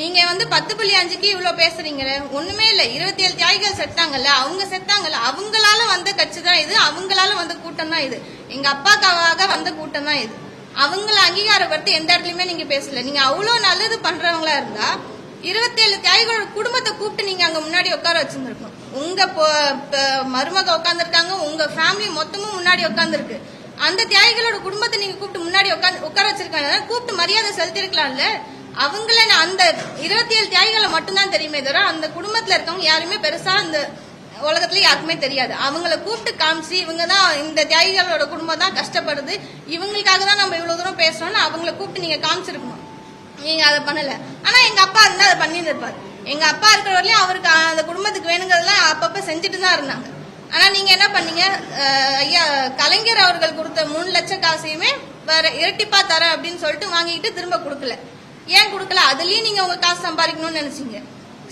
நீங்க வந்து பத்து புள்ளி அஞ்சுக்கு இவ்வளவு பேசுறீங்க ஒண்ணுமே இல்ல. இருபத்தி ஏழு தியாகிகள் செத்தாங்கல்ல அவங்க செத்தாங்கல்ல. அவங்களால வந்த கட்சி தான் இது. அவங்களால வந்த கூட்டம் தான் இது. எங்க அப்பாக்காக வந்த கூட்டம் தான் இது. அவங்கள அங்கீகாரப்படுத்தி எந்த இடத்துலயுமே நீங்க பேசல. நீங்க அவ்வளவு நல்லது பண்றவங்களா இருந்தா இருபத்தி ஏழு தியாகிகளோட குடும்பத்தை கூப்பிட்டு நீங்க அங்க முன்னாடி உட்கார வச்சிருந்திருக்கணும். உங்க மருமக உட்காந்துருக்காங்க உங்க ஃபேமிலி மொத்தமும் முன்னாடி உட்காந்துருக்கு அந்த தியாகிகளோட குடும்பத்தை நீங்க கூப்பிட்டு முன்னாடி உட்காந்து உட்கார வச்சிருக்காங்க கூப்பிட்டு மரியாதை செலுத்திருக்கலாம்ல அவங்கள நான் அந்த இருபத்தி ஏழு தியாகிகளை மட்டும்தான் தெரியுமே தவிர அந்த குடும்பத்துல இருக்கவங்க யாருமே பெருசா அந்த உலகத்துல யாருக்குமே தெரியாது. அவங்கள கூப்பிட்டு காமிச்சு இவங்க தான் இந்த தியாகிகளோட குடும்பம் தான் கஷ்டப்படுது. இவங்களுக்காக தான் நம்ம இவ்வளவு தூரம் பேசுறோம்னு அவங்கள கூப்பிட்டு நீங்க காமிச்சிருக்கணும். நீங்க அதை பண்ணல. ஆனா எங்க அப்பா இருந்தா அதை பண்ணியிருப்பாரு எங்க அப்பா இருக்கிற வரையும் அவருக்கு அந்த குடும்பத்துக்கு வேணுங்கிறதெல்லாம் அப்பப்ப செஞ்சுட்டு தான் இருந்தாங்க. ஆனா நீங்க என்ன பண்ணீங்க? ஐயா கலைஞர் அவர்கள் கொடுத்த மூணு லட்சம் காசையுமே வேற இரட்டிப்பா தரேன் அப்படின்னு சொல்லிட்டு வாங்கிட்டு திரும்ப கொடுக்கல. ஏன் கொடுக்கல? அதுலயும் நீங்க உங்க காசு சம்பாதிக்கணும்னு நினைச்சீங்க.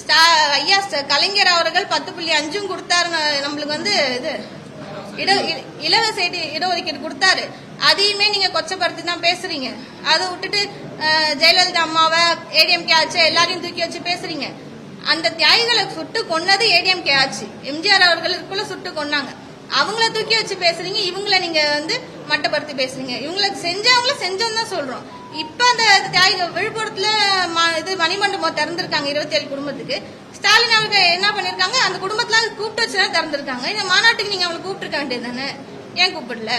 ஸ்டா- ஐயா ஸ்ட- கலைஞர் அவர்கள் பத்து புள்ளி அஞ்சும் கொடுத்தாரு நம்மளுக்கு வந்து இது இட இ- இலவச இட- இடஒதுக்கீடு கொடுத்தாரு. அதையுமே நீங்க கொச்சப்படுத்தி தான் பேசுறீங்க. அதை விட்டுட்டு ஜெயலலிதா அம்மாவை ஏடிஎம்கே ஆச்சு எல்லாரையும் தூக்கி வச்சு பேசுறீங்க. அந்த தியாகிகளை சுட்டு கொன்னது ஏடிஎம்கே ஆச்சு. எம்ஜிஆர் அவர்களுக்குள்ள சுட்டு கொன்னாங்க. அவங்கள தூக்கி வச்சு பேசுறீங்க இவங்கள நீங்க வந்து மட்டப்படுத்தி பேசுறீங்க. இவங்களுக்கு செஞ்சவங்கள செஞ்சோம் தான் சொல்றோம். இப்ப அந்த தியாகிக விழுப்புரத்துல இது மணிமண்டபம் திறந்திருக்காங்க இருபத்தி ஏழு குடும்பத்துக்கு. ஸ்டாலின் அவர்கள் என்ன பண்ணிருக்காங்க அந்த குடும்பத்துல கூப்பிட்டு வச்சுதான் திறந்திருக்காங்க. இந்த மாநாட்டுக்கு நீங்க அவங்களை கூப்பிட்டு இருக்க வேண்டியது தானே? ஏன் கூப்பிடல?